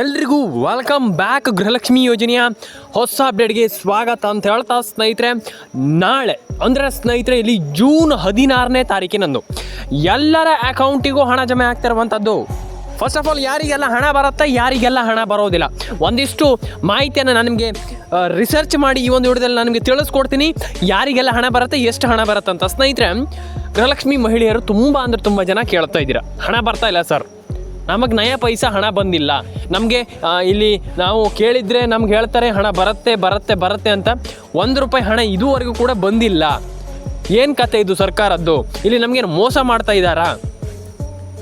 ಎಲ್ರಿಗೂ welcome back Gruhalakshmi ಯೋಜನೆಯ ಹೊಸ ಅಪ್ಡೇಟ್ಗೆ ಸ್ವಾಗತ ಅಂತ ಹೇಳ್ತಾ ಸ್ನೇಹಿತರೆ. ನಾಳೆ, ಅಂದರೆ ಸ್ನೇಹಿತರೆ, ಇಲ್ಲಿ ಜೂನ್ ಹದಿನಾರನೇ ತಾರೀಕಿನಂದು ಎಲ್ಲರ ಅಕೌಂಟಿಗೂ ಹಣ ಜಮೆ ಆಗ್ತಿರುವಂಥದ್ದು ಫಸ್ಟ್ ಆಫ್ ಆಲ್ ಯಾರಿಗೆಲ್ಲ ಹಣ ಬರುತ್ತೆ, ಯಾರಿಗೆಲ್ಲ ಹಣ ಬರೋದಿಲ್ಲ. ಒಂದಿಷ್ಟು ಮಾಹಿತಿಯನ್ನು ನಾನು ನಿಮಗೆ ರಿಸರ್ಚ್ ಮಾಡಿ ಈ ಒಂದು ವಿಡಿಯೋದಲ್ಲಿ ನಾನು ನಿಮಗೆ ತಿಳಿಸ್ಕೊಡ್ತೀನಿ. ಯಾರಿಗೆಲ್ಲ ಹಣ ಬರುತ್ತೆ, ಎಷ್ಟು ಹಣ ಬರುತ್ತೆ ಅಂತ. ಸ್ನೇಹಿತರೆ, ಗೃಹಲಕ್ಷ್ಮಿ ಮಹಿಳೆಯರು ತುಂಬ ಅಂದರೆ ತುಂಬ ಜನ ಕೇಳ್ತಾ ಇದ್ದೀರಾ. ಹಣ ಬರ್ತಾ ಇಲ್ಲ ಸರ್ ನಮಗೆ ನಯ ಪೈಸಾ ಹಣ ಬಂದಿಲ್ಲ. ನಮಗೆ ಇಲ್ಲಿ ನಾವು ಕೇಳಿದರೆ ನಮ್ಗೆ ಹೇಳ್ತಾರೆ, ಹಣ ಬರುತ್ತೆ ಬರುತ್ತೆ ಬರುತ್ತೆ ಅಂತ. ಒಂದು ರೂಪಾಯಿ ಹಣ ಇದುವರೆಗೂ ಕೂಡ ಬಂದಿಲ್ಲ. ಏನು ಕತೆ ಇದು ಸರ್ಕಾರದ್ದು? ಇಲ್ಲಿ ನಮಗೇನು ಮೋಸ ಮಾಡ್ತಾ ಇದ್ದಾರಾ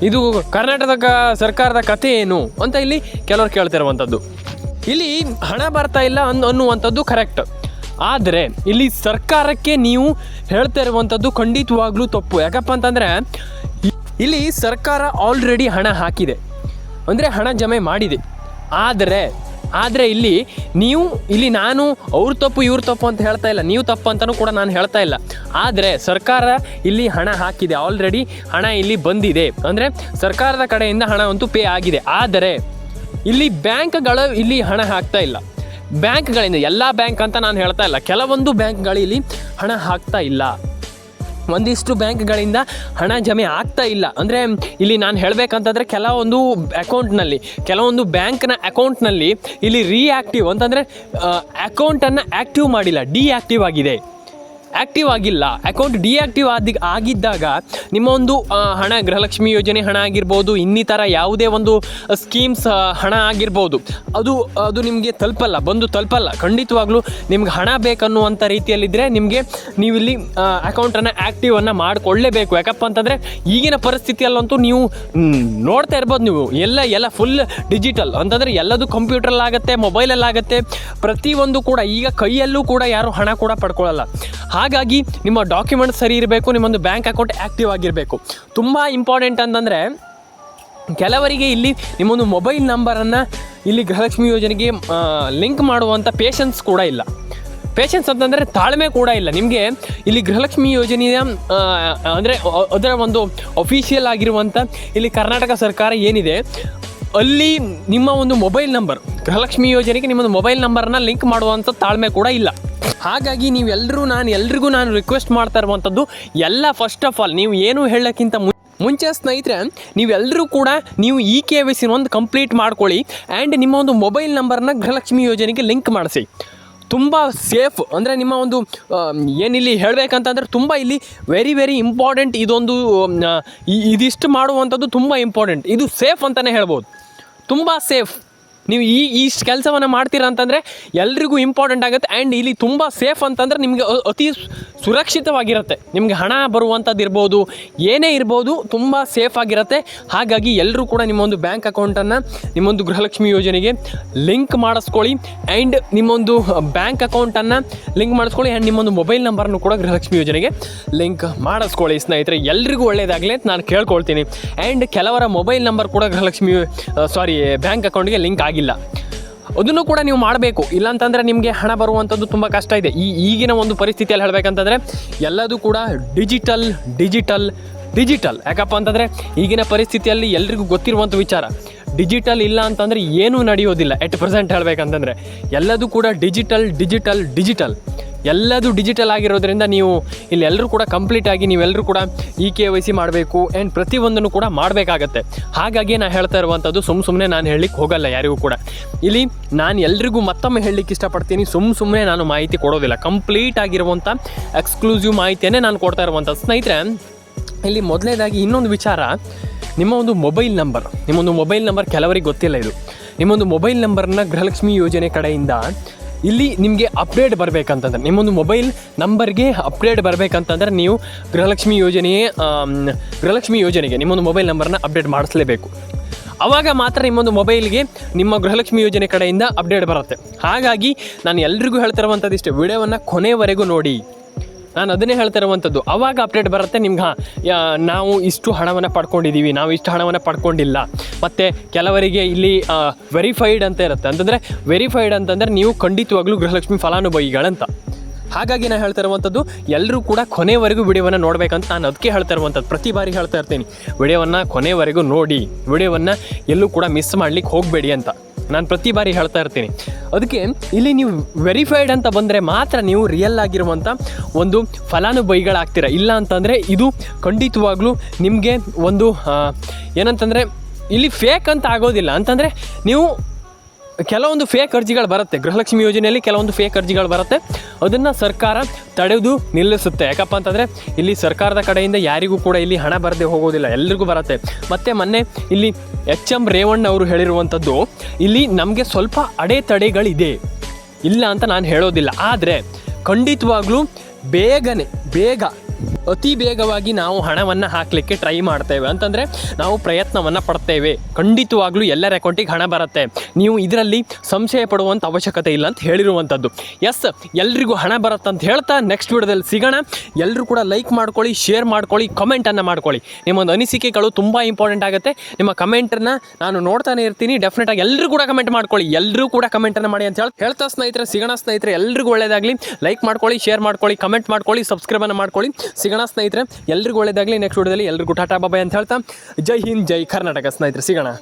ಇದು ಕರ್ನಾಟಕ ಸರ್ಕಾರದ ಕತೆ ಏನು ಅಂತ ಇಲ್ಲಿ ಕೆಲವರು ಕೇಳ್ತಿರುವಂಥದ್ದು. ಇಲ್ಲಿ ಹಣ ಬರ್ತಾ ಇಲ್ಲ ಅನ್, ಅನ್ನುವಂಥದ್ದು ಕರೆಕ್ಟ್ ಆದರೆ ಇಲ್ಲಿ ಸರ್ಕಾರಕ್ಕೆ ನೀವು ಹೇಳ್ತಾ ಇರುವಂಥದ್ದು ಖಂಡಿತವಾಗ್ಲೂ ತಪ್ಪು. ಯಾಕಪ್ಪ ಅಂತಂದರೆ ಇಲ್ಲಿ ಸರ್ಕಾರ ಆಲ್ರೆಡಿ ಹಣ ಹಾಕಿದೆ. ಅಂದರೆ ಹಣ ಜಮೆ ಮಾಡಿದೆ. ಆದರೆ ಆದರೆ ಇಲ್ಲಿ ನೀವು, ಇಲ್ಲಿ ನಾನು, ಅವ್ರ ತಪ್ಪು, ಇವ್ರ ತಪ್ಪು ಅಂತ ಹೇಳ್ತಾ ಇಲ್ಲ. ನೀವು ತಪ್ಪು ಅಂತಲೂ ಕೂಡ ನಾನು ಹೇಳ್ತಾ ಇಲ್ಲ. ಆದರೆ ಸರ್ಕಾರ ಇಲ್ಲಿ ಹಣ ಹಾಕಿದೆ. ಆಲ್ರೆಡಿ ಹಣ ಇಲ್ಲಿ ಬಂದಿದೆ. ಅಂದರೆ ಸರ್ಕಾರದ ಕಡೆಯಿಂದ ಹಣ ಅಂತೂ ಪೇ ಆಗಿದೆ. ಆದರೆ ಇಲ್ಲಿ ಬ್ಯಾಂಕ್ಗಳು ಇಲ್ಲಿ ಹಣ ಹಾಕ್ತಾ ಇಲ್ಲ. ಬ್ಯಾಂಕ್ಗಳಿಂದ, ಎಲ್ಲ ಬ್ಯಾಂಕ್ ಅಂತ ನಾನು ಹೇಳ್ತಾ ಇಲ್ಲ. ಕೆಲವೊಂದು ಬ್ಯಾಂಕ್ಗಳು ಇಲ್ಲಿ ಹಣ ಹಾಕ್ತಾ ಇಲ್ಲ. ಒಂದಿಷ್ಟು ಬ್ಯಾಂಕ್ಗಳಿಂದ ಹಣ ಜಮೆ ಆಗ್ತಾ ಇಲ್ಲ. ಅಂದರೆ ಇಲ್ಲಿ ನಾನು ಹೇಳಬೇಕಂತಂದರೆ ಕೆಲವೊಂದು ಅಕೌಂಟ್ನಲ್ಲಿ, ಕೆಲವೊಂದು ಬ್ಯಾಂಕ್ನ ಅಕೌಂಟ್ನಲ್ಲಿ ಇಲ್ಲಿ ರೀಆ್ಯಕ್ಟಿವ್ ಅಂತಂದರೆ ಅಕೌಂಟನ್ನು ಆ್ಯಕ್ಟಿವ್ ಮಾಡಿಲ್ಲ ಡಿಆಕ್ಟಿವ್ ಆಗಿದೆ. ಆ್ಯಕ್ಟಿವ್ ಆಗಿಲ್ಲ. ಅಕೌಂಟ್ ಡಿಆಕ್ಟಿವ್ ಆದಿ ಆಗಿದ್ದಾಗ ನಿಮ್ಮ ಒಂದು ಹಣ, ಗೃಹಲಕ್ಷ್ಮಿ ಯೋಜನೆ ಹಣ ಆಗಿರ್ಬೋದು, ಇನ್ನಿತರ ಯಾವುದೇ ಒಂದು ಸ್ಕೀಮ್ಸ್ ಹಣ ಆಗಿರ್ಬೋದು, ಅದು ಅದು ನಿಮಗೆ ತಲುಪಲ್ಲ, ಬಂದು ತಲುಪಲ್ಲ. ಖಂಡಿತವಾಗ್ಲೂ ನಿಮ್ಗೆ ಹಣ ಬೇಕನ್ನುವಂಥ ರೀತಿಯಲ್ಲಿದ್ದರೆ ನಿಮಗೆ ನೀವು ಇಲ್ಲಿ ಅಕೌಂಟನ್ನು ಆ್ಯಕ್ಟಿವನ್ನು ಮಾಡಿಕೊಳ್ಳೇಬೇಕು. ಯಾಕಪ್ಪ ಅಂತಂದರೆ ಈಗಿನ ಪರಿಸ್ಥಿತಿಯಲ್ಲಂತೂ ನೀವು ನೋಡ್ತಾ ಇರ್ಬೋದು ನೀವು. ಎಲ್ಲ ಎಲ್ಲ ಫುಲ್ ಡಿಜಿಟಲ್ ಅಂತಂದರೆ ಎಲ್ಲದು ಕಂಪ್ಯೂಟ್ರಲ್ಲಾಗುತ್ತೆ ಮೊಬೈಲಲ್ಲಾಗತ್ತೆ ಪ್ರತಿಯೊಂದು ಕೂಡ ಈಗ ಕೈಯಲ್ಲೂ ಕೂಡ ಯಾರು ಹಣ ಕೂಡ ಪಡ್ಕೊಳ್ಳಲ್ಲ. ಹಾಗಾಗಿ ನಿಮ್ಮ ಡಾಕ್ಯುಮೆಂಟ್ ಸರಿ ಇರಬೇಕು, ನಿಮ್ಮೊಂದು ಬ್ಯಾಂಕ್ ಅಕೌಂಟ್ ಆ್ಯಕ್ಟಿವ್ ಆಗಿರಬೇಕು. ತುಂಬ ಇಂಪಾರ್ಟೆಂಟ್ ಅಂತಂದರೆ, ಕೆಲವರಿಗೆ ಇಲ್ಲಿ ನಿಮ್ಮೊಂದು ಮೊಬೈಲ್ ನಂಬರನ್ನು ಇಲ್ಲಿ ಗೃಹಲಕ್ಷ್ಮಿ ಯೋಜನೆಗೆ ಲಿಂಕ್ ಮಾಡುವಂಥ ಪೇಷನ್ಸ್ ಕೂಡ ಇಲ್ಲ. ಪೇಷನ್ಸ್ ಅಂತಂದರೆ ತಾಳ್ಮೆ ಕೂಡ ಇಲ್ಲ. ನಿಮಗೆ ಇಲ್ಲಿ ಗೃಹಲಕ್ಷ್ಮಿ ಯೋಜನೆಯ ಅಂದರೆ ಅದರ ಒಂದು ಅಫಿಷಿಯಲ್ ಆಗಿರುವಂಥ ಇಲ್ಲಿ ಕರ್ನಾಟಕ ಸರ್ಕಾರ ಏನಿದೆ, ಅಲ್ಲಿ ನಿಮ್ಮ ಒಂದು ಮೊಬೈಲ್ ನಂಬರ್, ಗೃಹಲಕ್ಷ್ಮಿ ಯೋಜನೆಗೆ ನಿಮ್ಮೊಂದು ಮೊಬೈಲ್ ನಂಬರನ್ನು ಲಿಂಕ್ ಮಾಡುವಂಥ ತಾಳ್ಮೆ ಕೂಡ ಇಲ್ಲ. ಹಾಗಾಗಿ ನೀವೆಲ್ಲರೂ ನಾನು ಎಲ್ರಿಗೂ ನಾನು ರಿಕ್ವೆಸ್ಟ್ ಮಾಡ್ತಾ ಇರುವಂಥದ್ದು, ಎಲ್ಲ ಫಸ್ಟ್ ಆಫ್ ಆಲ್ ನೀವು ಏನು ಹೇಳೋಕ್ಕಿಂತ ಮುಂಚೆ ಸ್ನೇಹಿತರೆ ನೀವೆಲ್ಲರೂ ಕೂಡ ನೀವು ಇ ಕೆ ವೈ ಸಿನ ಒಂದು ಕಂಪ್ಲೀಟ್ ಮಾಡ್ಕೊಳ್ಳಿ ಆ್ಯಂಡ್ ನಿಮ್ಮ ಒಂದು ಮೊಬೈಲ್ ನಂಬರ್ನ ಗೃಹಲಕ್ಷ್ಮಿ ಯೋಜನೆಗೆ ಲಿಂಕ್ ಮಾಡಿಸಿ. ತುಂಬ ಸೇಫ್ ಅಂದರೆ ನಿಮ್ಮ ಒಂದು ಏನಿಲ್ಲಿ ಹೇಳಬೇಕಂತಂದ್ರೆ ತುಂಬ ಇಲ್ಲಿ ವೆರಿ ವೆರಿ ಇಂಪಾರ್ಟೆಂಟ್ ಇದೊಂದು ಇದಿಷ್ಟು ಮಾಡುವಂಥದ್ದು ತುಂಬ ಇಂಪಾರ್ಟೆಂಟ್ ಇದು ಸೇಫ್ ಅಂತಲೇ ಹೇಳ್ಬೋದು. ತುಂಬ ಸೇಫ್ ನೀವು ಈ ಇಷ್ಟು ಕೆಲಸವನ್ನು ಮಾಡ್ತೀರಾ ಅಂತಂದರೆ ಎಲ್ರಿಗೂ ಇಂಪಾರ್ಟೆಂಟ್ ಆಗುತ್ತೆ. ಆ್ಯಂಡ್ ಇಲ್ಲಿ ತುಂಬ ಸೇಫ್ ಅಂತಂದರೆ ನಿಮಗೆ ಅತಿ ಸುರಕ್ಷಿತವಾಗಿರುತ್ತೆ. ನಿಮಗೆ ಹಣ ಬರುವಂಥದ್ದು ಇರ್ಬೋದು ಏನೇ ಇರ್ಬೋದು ತುಂಬ ಸೇಫ್ ಆಗಿರುತ್ತೆ. ಹಾಗಾಗಿ ಎಲ್ಲರೂ ಕೂಡ ನಿಮ್ಮೊಂದು ಬ್ಯಾಂಕ್ ಅಕೌಂಟನ್ನು ನಿಮ್ಮೊಂದು ಗೃಹಲಕ್ಷ್ಮಿ ಯೋಜನೆಗೆ ಲಿಂಕ್ ಮಾಡಿಸ್ಕೊಳ್ಳಿ. ಆ್ಯಂಡ್ ನಿಮ್ಮೊಂದು ಬ್ಯಾಂಕ್ ಅಕೌಂಟನ್ನು ಲಿಂಕ್ ಮಾಡಿಸ್ಕೊಳ್ಳಿ. ಆ್ಯಂಡ್ ನಿಮ್ಮೊಂದು ಮೊಬೈಲ್ ನಂಬರನ್ನು ಕೂಡ ಗೃಹಲಕ್ಷ್ಮಿ ಯೋಜನೆಗೆ ಲಿಂಕ್ ಮಾಡಿಸ್ಕೊಳ್ಳಿ ಸ್ನೇಹಿತರೆ. ಎಲ್ರಿಗೂ ಒಳ್ಳೆಯದಾಗಲಿ ಅಂತ ನಾನು ಕೇಳ್ಕೊಳ್ತೀನಿ. ಆ್ಯಂಡ್ ಕೆಲವರ ಮೊಬೈಲ್ ನಂಬರ್ ಕೂಡ ಗೃಹಲಕ್ಷ್ಮಿ ಸಾರಿ ಬ್ಯಾಂಕ್ ಅಕೌಂಟ್ಗೆ ಲಿಂಕ್ ಆಗಿಲ್ಲ. ಅದನ್ನು ಕೂಡ ನೀವು ಮಾಡಬೇಕು. ಇಲ್ಲಾಂತಂದರೆ ನಿಮಗೆ ಹಣ ಬರುವಂಥದ್ದು ತುಂಬ ಕಷ್ಟ ಇದೆ. ಈ ಈಗಿನ ಒಂದು ಪರಿಸ್ಥಿತಿಯಲ್ಲಿ ಹೇಳಬೇಕಂತಂದರೆ ಎಲ್ಲದೂ ಕೂಡ ಡಿಜಿಟಲ್ ಡಿಜಿಟಲ್ ಡಿಜಿಟಲ್. ಯಾಕಪ್ಪ ಅಂತಂದರೆ ಈಗಿನ ಪರಿಸ್ಥಿತಿಯಲ್ಲಿ ಎಲ್ರಿಗೂ ಗೊತ್ತಿರುವಂಥ ವಿಚಾರ. ಡಿಜಿಟಲ್ ಇಲ್ಲ ಅಂತಂದರೆ ಏನೂ ನಡೆಯೋದಿಲ್ಲ. ಎಟ್ ಪ್ರೆಸೆಂಟ್ ಹೇಳಬೇಕಂತಂದರೆ ಎಲ್ಲದೂ ಕೂಡ ಡಿಜಿಟಲ್ ಡಿಜಿಟಲ್ ಡಿಜಿಟಲ್. ಎಲ್ಲದೂ ಡಿಜಿಟಲ್ ಆಗಿರೋದ್ರಿಂದ ನೀವು ಇಲ್ಲಿ ಎಲ್ಲರೂ ಕೂಡ ಕಂಪ್ಲೀಟ್ ಆಗಿ ನೀವೆಲ್ಲರೂ ಕೂಡ ಇ ಕೆ ವೈ ಸಿ ಮಾಡಬೇಕು ಆ್ಯಂಡ್ ಪ್ರತಿಯೊಂದನ್ನು ಕೂಡ ಮಾಡಬೇಕಾಗತ್ತೆ. ಹಾಗಾಗಿ ನಾನು ಹೇಳ್ತಾ ಇರುವಂಥದ್ದು ಸುಮ್ಮ ಸುಮ್ಮನೆ ನಾನು ಹೇಳಲಿಕ್ಕೆ ಹೋಗಲ್ಲ ಯಾರಿಗೂ ಕೂಡ. ಇಲ್ಲಿ ನಾನು ಎಲ್ರಿಗೂ ಮತ್ತೊಮ್ಮೆ ಹೇಳಲಿಕ್ಕೆ ಇಷ್ಟಪಡ್ತೀನಿ ಸುಮ್ಮ ಸುಮ್ಮನೆ ನಾನು ಮಾಹಿತಿ ಕೊಡೋದಿಲ್ಲ. ಕಂಪ್ಲೀಟ್ ಆಗಿರುವಂಥ ಎಕ್ಸ್ಕ್ಲೂಸಿವ್ ಮಾಹಿತಿಯನ್ನೇ ನಾನು ಕೊಡ್ತಾ ಇರುವಂಥ ಸ್ನೇಹಿತರೆ, ಇಲ್ಲಿ ಮೊದಲನೇದಾಗಿ ಇನ್ನೊಂದು ವಿಚಾರ, ನಿಮ್ಮ ಒಂದು ಮೊಬೈಲ್ ನಂಬರ್ ನಿಮ್ಮೊಂದು ಮೊಬೈಲ್ ನಂಬರ್ ಕೆಲವರಿಗೆ ಗೊತ್ತಿಲ್ಲ ಇದು. ನಿಮ್ಮೊಂದು ಮೊಬೈಲ್ ನಂಬರ್ನ ಗೃಹಲಕ್ಷ್ಮಿ ಯೋಜನೆ ಕಡೆಯಿಂದ ಇಲ್ಲಿ ನಿಮಗೆ ಅಪ್ಡೇಟ್ ಬರಬೇಕಂತಂದ್ರೆ, ನಿಮ್ಮೊಂದು ಮೊಬೈಲ್ ನಂಬರ್ಗೆ ಅಪ್ಡೇಟ್ ಬರಬೇಕಂತಂದ್ರೆ ನೀವು ಗೃಹಲಕ್ಷ್ಮಿ ಯೋಜನೆಯೇ ಗೃಹಲಕ್ಷ್ಮಿ ಯೋಜನೆಗೆ ನಿಮ್ಮೊಂದು ಮೊಬೈಲ್ ನಂಬರನ್ನು ಅಪ್ಡೇಟ್ ಮಾಡಿಸ್ಲೇಬೇಕು. ಆವಾಗ ಮಾತ್ರ ನಿಮ್ಮೊಂದು ಮೊಬೈಲ್ಗೆ ನಿಮ್ಮ ಗೃಹಲಕ್ಷ್ಮಿ ಯೋಜನೆ ಕಡೆಯಿಂದ ಅಪ್ಡೇಟ್ ಬರುತ್ತೆ. ಹಾಗಾಗಿ ನಾನು ಎಲ್ರಿಗೂ ಹೇಳ್ತಿರುವಂಥದ್ದು ಇಷ್ಟೇ ವಿಡಿಯೋವನ್ನು ಕೊನೆವರೆಗೂ ನೋಡಿ. ನಾನು ಅದನ್ನೇ ಹೇಳ್ತಾ ಇರುವಂಥದ್ದು. ಅವಾಗ ಅಪ್ಡೇಟ್ ಬರುತ್ತೆ, ನಿಮ್ಗೆ ಹಾಂ ನಾವು ಇಷ್ಟು ಹಣವನ್ನು ಪಡ್ಕೊಂಡಿದ್ದೀವಿ ನಾವು ಇಷ್ಟು ಹಣವನ್ನು ಪಡ್ಕೊಂಡಿಲ್ಲ. ಮತ್ತು ಕೆಲವರಿಗೆ ಇಲ್ಲಿ ವೆರಿಫೈಡ್ ಅಂತ ಇರುತ್ತೆ. ಅಂತಂದರೆ ವೆರಿಫೈಡ್ ಅಂತಂದರೆ ನೀವು ಖಂಡಿತವಾಗ್ಲೂ ಗೃಹಲಕ್ಷ್ಮಿ ಫಲಾನುಭವಿಗಳಂತ. ಹಾಗಾಗಿ ನಾನು ಹೇಳ್ತಾ ಇರುವಂಥದ್ದು ಎಲ್ಲರೂ ಕೂಡ ಕೊನೆವರೆಗೂ ವಿಡಿಯೋವನ್ನು ನೋಡಬೇಕಂತ ನಾನು ಅದಕ್ಕೆ ಹೇಳ್ತಾ ಇರುವಂಥದ್ದು. ಪ್ರತಿ ಬಾರಿ ಹೇಳ್ತಾ ಇರ್ತೀನಿ, ವಿಡಿಯೋವನ್ನು ಕೊನೆವರೆಗೂ ನೋಡಿ, ವಿಡಿಯೋವನ್ನು ಎಲ್ಲೂ ಕೂಡ ಮಿಸ್ ಮಾಡ್ಲಿಕ್ಕೆ ಹೋಗಬೇಡಿ ಅಂತ. ನಾನು ಪ್ರತಿ ಬಾರಿ ಹೇಳ್ತಾ ಇರ್ತೀನಿ. ಅದಕ್ಕೆ ಇಲ್ಲಿ ನೀವು ವೆರಿಫೈಡ್ ಅಂತ ಬಂದರೆ ಮಾತ್ರ ನೀವು ರಿಯಲ್ ಆಗಿರುವಂಥ ಒಂದು ಫಲಾನುಭವಿಗಳಾಗ್ತೀರ? ಇಲ್ಲ ಅಂತಂದರೆ ಇದು ಖಂಡಿತವಾಗ್ಲೂ ನಿಮಗೆ ಒಂದು ಏನಂತಂದರೆ ಇಲ್ಲಿ ಫೇಕ್ ಅಂತ ಆಗೋದಿಲ್ಲ. ಅಂತಂದರೆ ನೀವು ಕೆಲವೊಂದು ಫೇಕ್ ಅರ್ಜಿಗಳು ಬರುತ್ತೆ. ಗೃಹಲಕ್ಷ್ಮಿ ಯೋಜನೆಯಲ್ಲಿ ಕೆಲವೊಂದು ಫೇಕ್ ಅರ್ಜಿಗಳು ಬರುತ್ತೆ. ಅದನ್ನು ಸರ್ಕಾರ ತಡೆದು ನಿಲ್ಲಿಸುತ್ತೆ. ಯಾಕಪ್ಪ ಅಂತಂದರೆ ಇಲ್ಲಿ ಸರ್ಕಾರದ ಕಡೆಯಿಂದ ಯಾರಿಗೂ ಕೂಡ ಇಲ್ಲಿ ಹಣ ಬರದೆ ಹೋಗೋದಿಲ್ಲ. ಎಲ್ರಿಗೂ ಬರುತ್ತೆ. ಮತ್ತು ಮೊನ್ನೆ ಇಲ್ಲಿ ಎಚ್ ಎಂ ರೇವಣ್ಣ ಅವರು ಹೇಳಿರುವಂಥದ್ದು, ಇಲ್ಲಿ ನಮಗೆ ಸ್ವಲ್ಪ ಅಡೆತಡೆಗಳಿದೆ. ಇಲ್ಲ ಅಂತ ನಾನು ಹೇಳೋದಿಲ್ಲ. ಆದರೆ ಖಂಡಿತವಾಗ್ಲೂ ಬೇಗನೆ, ಬೇಗ ಅತಿ ಬೇಗವಾಗಿ ನಾವು ಹಣವನ್ನು ಹಾಕಲಿಕ್ಕೆ ಟ್ರೈ ಮಾಡ್ತೇವೆ. ಅಂತಂದರೆ ನಾವು ಪ್ರಯತ್ನವನ್ನು ಪಡ್ತೇವೆ. ಖಂಡಿತವಾಗ್ಲೂ ಎಲ್ಲರ ಅಕೌಂಟಿಗೆ ಹಣ ಬರುತ್ತೆ. ನೀವು ಇದರಲ್ಲಿ ಸಂಶಯ ಪಡುವಂಥ ಅವಶ್ಯಕತೆ ಇಲ್ಲ ಅಂತ ಹೇಳಿರುವಂಥದ್ದು ಎಸ್ ಎಲ್ರಿಗೂ ಹಣ ಬರುತ್ತೆ ಅಂತ ಹೇಳ್ತಾ ನೆಕ್ಸ್ಟ್ ವಿಡಿಯೋದಲ್ಲಿ ಸಿಗೋಣ. ಎಲ್ಲರೂ ಕೂಡ ಲೈಕ್ ಮಾಡ್ಕೊಳ್ಳಿ ಶೇರ್ ಮಾಡ್ಕೊಳ್ಳಿ ಕಮೆಂಟನ್ನು ಮಾಡ್ಕೊಳ್ಳಿ. ನಿಮ್ಮೊಂದು ಅನಿಸಿಕೆಗಳು ತುಂಬ ಇಂಪಾರ್ಟೆಂಟ್ ಆಗುತ್ತೆ. ನಿಮ್ಮ ಕಮೆಂಟನ್ನು ನಾನು ನೋಡ್ತಾನೆ ಇರ್ತೀನಿ. ಡೆಫಿನೆಟಾಗಿ ಎಲ್ಲರೂ ಕೂಡ ಕಮೆಂಟ್ ಮಾಡ್ಕೊಳ್ಳಿ. ಎಲ್ಲರೂ ಕೂಡ ಕಮೆಂಟನ್ನು ಮಾಡಿ ಅಂತ ಹೇಳಿ ಹೇಳ್ತಾ ಸ್ನೇಹಿತರೆ, ಸಿಗೋಣ ಸ್ನೇಹಿತರೆ, ಎಲ್ರಿಗೂ ಒಳ್ಳೆಯದಾಗಲಿ ಲೈಕ್ ಮಾಡ್ಕೊಳ್ಳಿ ಶೇರ್ ಮಾಡ್ಕೊಳ್ಳಿ ಕಮೆಂಟ್ ಮಾಡ್ಕೊಳ್ಳಿ ಸಬ್ಸ್ಕ್ರೈಬನ್ನು ಮಾಡ್ಕೊಳ್ಳಿ. ಸಿಗೋಣ ಸ್ನೇಹಿತರೆ. ಎಲ್ರಿಗೂ ಒಳ್ಳೇದಾಗಲಿ. ನೆಕ್ಸ್ಟ್ ವಿಡಿಯೋದಲ್ಲಿ ಎಲ್ರಿಗೂ ಟಾಟಾ ಬಾಬಾಯ್ ಅಂತ ಹೇಳ್ತಾ. ಜೈ ಹಿಂದ್, ಜೈ ಕರ್ನಾಟಕ. ಸ್ನೇಹಿತರೆ, ಸಿಗೋಣ.